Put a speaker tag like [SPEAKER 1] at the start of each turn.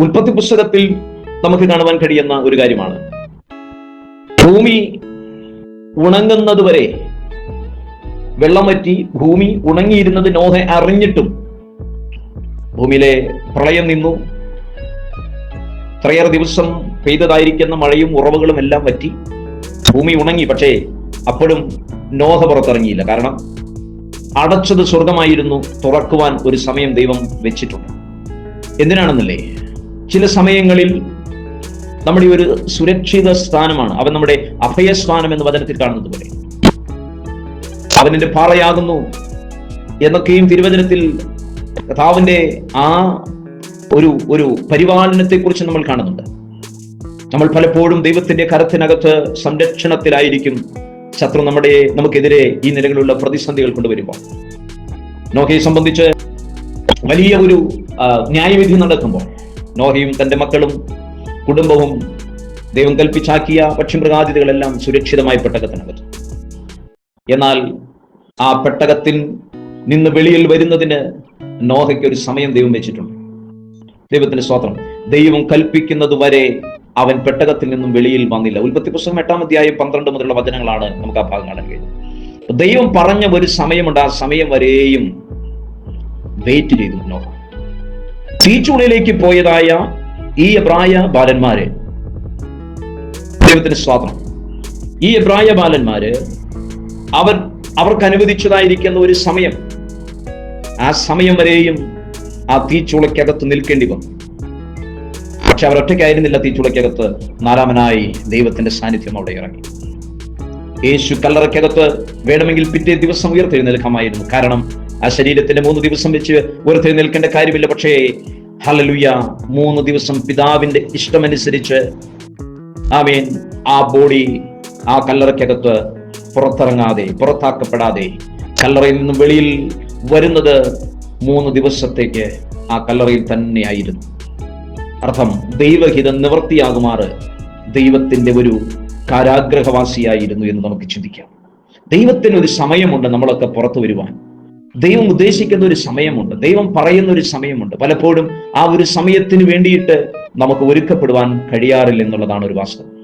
[SPEAKER 1] ഉൽപ്പത്തി പുസ്തകത്തിൽ നമുക്ക് കാണുവാൻ കഴിയുന്ന ഒരു കാര്യമാണ്. ഭൂമി ഉണങ്ങുന്നത് വരെ വെള്ളം വറ്റി ഭൂമി ഉണങ്ങിയിരുന്നത് നോഹ അറിഞ്ഞിട്ടും ഭൂമിയിലെ പ്രളയം നിന്നു. ഇത്രയേറെ ദിവസം പെയ്തതായിരിക്കുന്ന മഴയും ഉറവുകളും എല്ലാം പറ്റി ഭൂമി ഉണങ്ങി പക്ഷേ അപ്പോഴും നോഹ പുറത്തിറങ്ങിയില്ല. കാരണം അടച്ചത് സ്വർഗമായിരുന്നു തുറക്കുവാൻ ഒരു സമയം ദൈവം വെച്ചിട്ടുണ്ട്. എന്തിനാണെന്നല്ലേ? ചില സമയങ്ങളിൽ നമ്മുടെ ഒരു സുരക്ഷിത സ്ഥാനമാണ്. അവൻ നമ്മുടെ അഭയസ്ഥാനം എന്ന് വചനത്തിൽ കാണുന്നത് പോലെ. അവൻ എന്റെ പാറയാകുന്നു എന്നൊക്കെയും തിരുവചനത്തിൽ കഥാവിന്റെ ആ ഒരു ഒരു പരിപാലനത്തെ കുറിച്ച് നമ്മൾ കാണുന്നുണ്ട്. നമ്മൾ പലപ്പോഴും ദൈവത്തിന്റെ കരത്തിനകത്ത് സംരക്ഷണത്തിലായിരിക്കും ശത്രു നമ്മുടെ നമുക്കെതിരെ ഈ നിലകളിലുള്ള പ്രതിസന്ധികൾ കൊണ്ടുവരുമ്പോൾ. നോക്കയെ സംബന്ധിച്ച് വലിയ ഒരു ന്യായവിധി നടക്കുമ്പോൾ നോഹയും തന്റെ മക്കളും കുടുംബവും ദൈവം കൽപ്പിച്ചാക്കിയ പക്ഷിമൃഗാതിഥികളെല്ലാം സുരക്ഷിതമായി പെട്ടകത്തിനകത്ത് എന്നാൽ ആ പെട്ടകത്തിൽ നിന്ന് വെളിയിൽ വരുന്നതിന് നോഹയ്ക്ക് ഒരു സമയം ദൈവം വെച്ചിട്ടുണ്ട്. ദൈവത്തിന്റെ സ്വാതന്ത്ര്യം ദൈവം കൽപ്പിക്കുന്നത് വരെ അവൻ പെട്ടകത്തിൽ നിന്നും വെളിയിൽ വന്നില്ല. ഉൽപ്പത്തി പുസ്തകം എട്ടാം അധ്യായം പന്ത്രണ്ട് മുതലുള്ള വചനങ്ങളാണ് നമുക്ക് ആ ഭാഗം കാണാൻ കഴിയുന്നത്. ദൈവം പറഞ്ഞ ഒരു സമയമുണ്ട്. ആ സമയം വരെയും വെയിറ്റ് ചെയ്തു നോഹ. തീച്ചുള്ളിലേക്ക് പോയതായ ഈ എബ്രായ ബാലന്മാര്. ദൈവത്തിന്റെ സ്വാതന്ത്ര്യം. ഈ എബ്രായ ബാലന്മാര് അവർ അവർക്ക് അനുവദിച്ചതായിരിക്കുന്ന ഒരു സമയം. ആ സമയം വരെയും ആ തീച്ചുളയ്ക്കകത്ത് നിൽക്കേണ്ടി വന്നു. പക്ഷെ അവർ ഒറ്റയ്ക്കായിരുന്നില്ല തീച്ചുളയ്ക്കകത്ത് നാലാമനായി ദൈവത്തിന്റെ സാന്നിധ്യം അവിടെ ഇറങ്ങി. യേശു കല്ലറയ്ക്കകത്ത് വേണമെങ്കിൽ പിറ്റേ ദിവസം ഉയർത്തെഴുന്നേൽക്കാമായിരുന്നു. കാരണം ആ ശരീരത്തിന്റെ മൂന്ന് ദിവസം വെച്ച് ഉയർത്തെഴുന്നേൽക്കേണ്ട കാര്യമില്ല. പക്ഷേ ഹലലുയ മൂന്ന് ദിവസം പിതാവിന്റെ ഇഷ്ടമനുസരിച്ച് ആമേൻ ആ ബോഡി ആ കല്ലറയ്ക്കകത്ത് പുറത്തിറങ്ങാതെ പുറത്താക്കപ്പെടാതെ കല്ലറയിൽ നിന്ന് വെളിയിൽ വരുന്നത് മൂന്ന് ദിവസത്തേക്ക് ആ കല്ലറയിൽ തന്നെയായിരുന്നു. അർത്ഥം ദൈവഹിതം നിവൃത്തിയാകുമാറ് ദൈവത്തിന്റെ ഒരു കാരാഗ്രഹവാസിയായിരുന്നു എന്ന് നമുക്ക് ചിന്തിക്കാം. ദൈവത്തിന് ഒരു സമയമുണ്ട് നമ്മളൊക്കെ പുറത്തു വരുവാൻ. ദൈവം ഉദ്ദേശിക്കുന്ന ഒരു സമയമുണ്ട്. ദൈവം പറയുന്ന ഒരു സമയമുണ്ട്. പലപ്പോഴും ആ ഒരു സമയത്തിന് വേണ്ടിയിട്ട് നമുക്ക് ഒരുക്കപ്പെടുവാൻ കഴിയാറില്ല എന്നുള്ളതാണ് ഒരു വാസ്തവം.